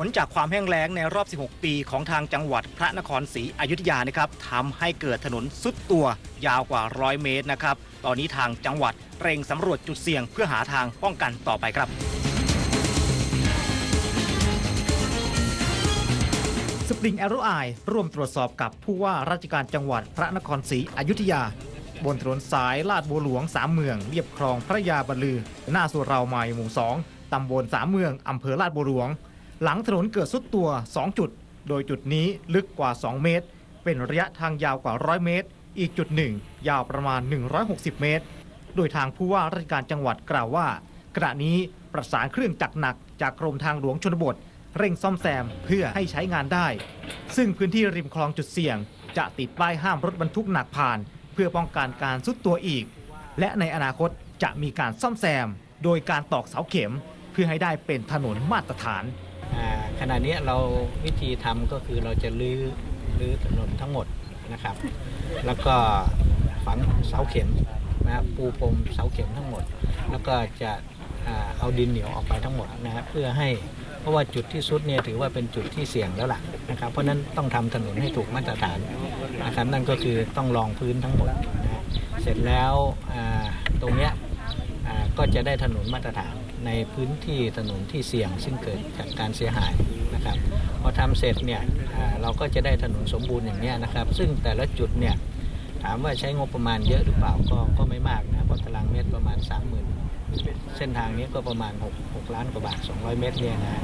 ผลจากความแห้งแล้งในรอบ 16 ปีของทางจังหวัดพระนครศรีอยุธยานะครับทำให้เกิดถนนสุดตัวยาวกว่า 100 เมตรนะครับ ตอนนี้ทางจังหวัดเร่งสำรวจจุดเสี่ยงเพื่อหาทางป้องกันต่อไปครับ สปริงแอโรไอร่วมตรวจสอบกับผู้ว่าราชการจังหวัดพระนครศรีอยุธยา บนถนนสายลาดบัวหลวงสามเมืองเรียบคลองพระยาบรรลือ หน้าสุเหราใหม่หมู่2ตำบลสามเมืองอำเภอลาดบัวหลวง หลังถนนเกิดสุดตัว 2 จุด โดยจุดนี้ลึกกว่า 2 เมตร เป็นระยะทางยาวกว่า 100 เมตร อีกจุดหนึ่งยาวประมาณ 160 เมตร โดยทางผู้ว่าราชการจังหวัดกล่าวว่า ขณะนี้ประสานเครื่องจักรหนักจากกรมทางหลวงชนบท เร่งซ่อมแซมเพื่อให้ใช้งานได้ ซึ่งพื้นที่ริมคลองจุดเสี่ยง จะติดป้ายห้ามรถบรรทุกหนักผ่าน เพื่อป้องกันการซุดตัวอีก และในอนาคตจะมีการซ่อมแซม โดยการตอกเสาเข็ม เพื่อให้ได้เป็นถนนมาตรฐาน ขณะนี้เราวิธีทำก็คือเราจะลื้อลื้อถนนทั้งหมดนะครับ แล้วก็ฝังเสาเข็มนะครับปูพรมเสาเข็มทั้งหมด แล้วก็จะเอาดินเหนียวออกไปทั้งหมดนะครับเพื่อให้เพราะว่าจุดที่สุดเนี่ยถือว่าเป็นจุดที่เสี่ยงแล้วล่ะนะครับ เพราะนั้นต้องทำถนนให้ถูกมาตรฐานนะครับนั่นก็คือต้องรองพื้นทั้งหมดนะเสร็จแล้วตรงเนี้ย ก็จะได้ถนนมาตรฐานในพื้นที่ถนนที่เสี่ยงซึ่งเกิดจากการเสียหายนะครับพอทำเสร็จเนี่ยเราก็จะได้ถนนสมบูรณ์อย่างนี้นะครับ ซึ่งแต่ละจุดเนี่ยถามว่าใช้งบประมาณเยอะหรือเปล่าก็ก็ไม่มากนะเพราะตารางเมตรประมาณ 30,000 เส้นทางนี้ก็ประมาณ 6 6 ล้านกว่าบาท 200 เมตรเนี่ยนะ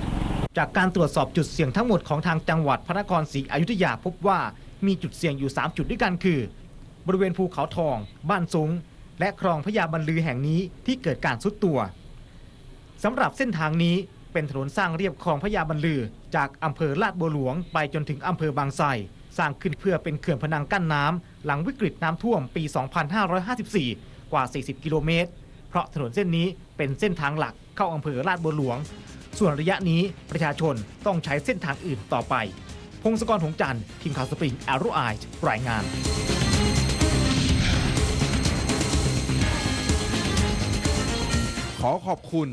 จากการตรวจสอบจุดเสี่ยงทั้งหมดของทางจังหวัดพระนครศรีอยุธยาพบว่ามีจุดเสี่ยงอยู่ 3 จุดด้วยกันคือ บริเวณภูเขาทอง บ้านซุง และคลองพระยาบรรลือแห่งนี้ที่เกิดการซุดตัวสำหรับเส้นทางนี้เป็นถนนสร้างเรียบคลองพระยาบรรลือ จากอำเภอลาดบัวหลวงไปจนถึงอำเภอบางไทรสร้างขึ้นเพื่อเป็นเขื่อนพนังกั้นน้ำหลังวิกฤตน้ำท่วมปี 2554 กว่า 40 กิโลเมตร เพราะถนนเส้นนี้เป็นเส้นทางหลักเข้าอำเภอลาดบัวหลวง ส่วนระยะนี้ประชาชนต้องใช้เส้นทางอื่นต่อไป พงศกรหงส์จันทร์ทีมข่าวสปริงแอโรไอรายงาน ขอขอบคุณ